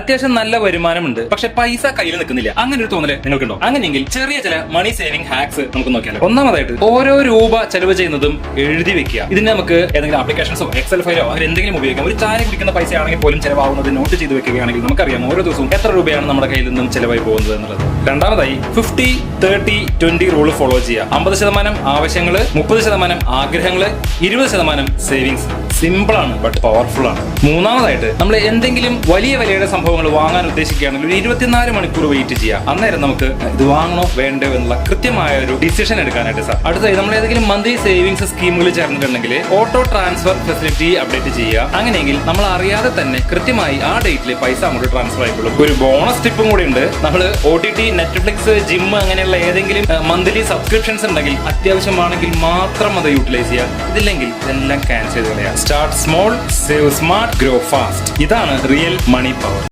അത്യാവശ്യം നല്ല വരുമാനമുണ്ട്. പക്ഷെ പൈസ കയ്യിൽ നിൽക്കുന്നില്ല. അങ്ങനെ ഒരു തോന്നൽ നിങ്ങൾക്കുണ്ടോ? അങ്ങനെയെങ്കിൽ ചെറിയ ചില മണി സേവിംഗ് ഹാക്സ് നമുക്ക് നോക്കിയാലോ. ഒന്നാമതായിട്ട് ഓരോ രൂപ ചെലവ് ചെയ്യുന്നതും എഴുതി വെക്കുക. ഇതിന് നമുക്ക് ഏതെങ്കിലും ആപ്ലിക്കേഷൻസോ എക്സൽ ഫയലോ അങ്ങനെ എന്തെങ്കിലും ഉപയോഗിക്കാം. ഒരു ചായ കുടിക്കുന്ന പൈസ ആണെങ്കിൽ പോലും ചിലവാകുന്നത് നോട്ട് ചെയ്ത് വെക്കുകയാണെങ്കിൽ നമുക്കറിയാം ഓരോ ദിവസവും എത്ര രൂപയാണ് നമ്മുടെ കയ്യിൽ നിന്നും ചിലവായി പോകുന്നത് എന്നുള്ളത്. രണ്ടാമതായി fifty thirty twenty rule follow ചെയ്യുക. അമ്പത് ശതമാനം ആവശ്യങ്ങൾ മുപ്പത് ശതമാനം ആഗ്രഹങ്ങൾ ഇരുപത് ശതമാനം സേവിങ്സ് സിമ്പിൾ ആണ് ബട്ട് പവർഫുൾ ആണ്. മൂന്നാമതായിട്ട് നമ്മൾ എന്തെങ്കിലും വലിയ വിലയുടെ സംഭവങ്ങൾ വാങ്ങാൻ ഉദ്ദേശിക്കുകയാണെങ്കിൽ ഒരു ഇരുപത്തിനാല് മണിക്കൂർ വെയിറ്റ് ചെയ്യാം. അന്നേരം നമുക്ക് ഇത് വാങ്ങണോ വേണ്ടോ എന്നുള്ള കൃത്യമായ ഒരു ഡിസിഷൻ എടുക്കാനായിട്ട് സാർ അടുത്തത് നമ്മൾ ഏതെങ്കിലും മന്ത്ലി സേവിങ്സ് സ്കീമുകളിൽ ചേർന്നിട്ടുണ്ടെങ്കിൽ ഓട്ടോ ട്രാൻസ്ഫർ ഫെസിലിറ്റി അപ്ഡേറ്റ് ചെയ്യുക. അങ്ങനെയെങ്കിൽ നമ്മൾ അറിയാതെ തന്നെ കൃത്യമായി ആ ഡേറ്റിൽ പൈസ അങ്ങോട്ട് ട്രാൻസ്ഫർ ആയിക്കോളും. ഒരു ബോണസ് ടിപ്പും കൂടി ഉണ്ട്. നമ്മൾ O T T Netflix gym അങ്ങനെയുള്ള ഏതെങ്കിലും മന്ത്ലി സബ്സ്ക്രിപ്ഷൻസ് ഉണ്ടെങ്കിൽ അത്യാവശ്യമാണെങ്കിൽ മാത്രം അത് യൂട്ടിലൈസ് ചെയ്യുക. ഇതില്ലെങ്കിൽ ഇതെല്ലാം ക്യാൻസൽ ചെയ്ത് start small save smart grow fast ഇതാണ് റിയൽ മണി പവർ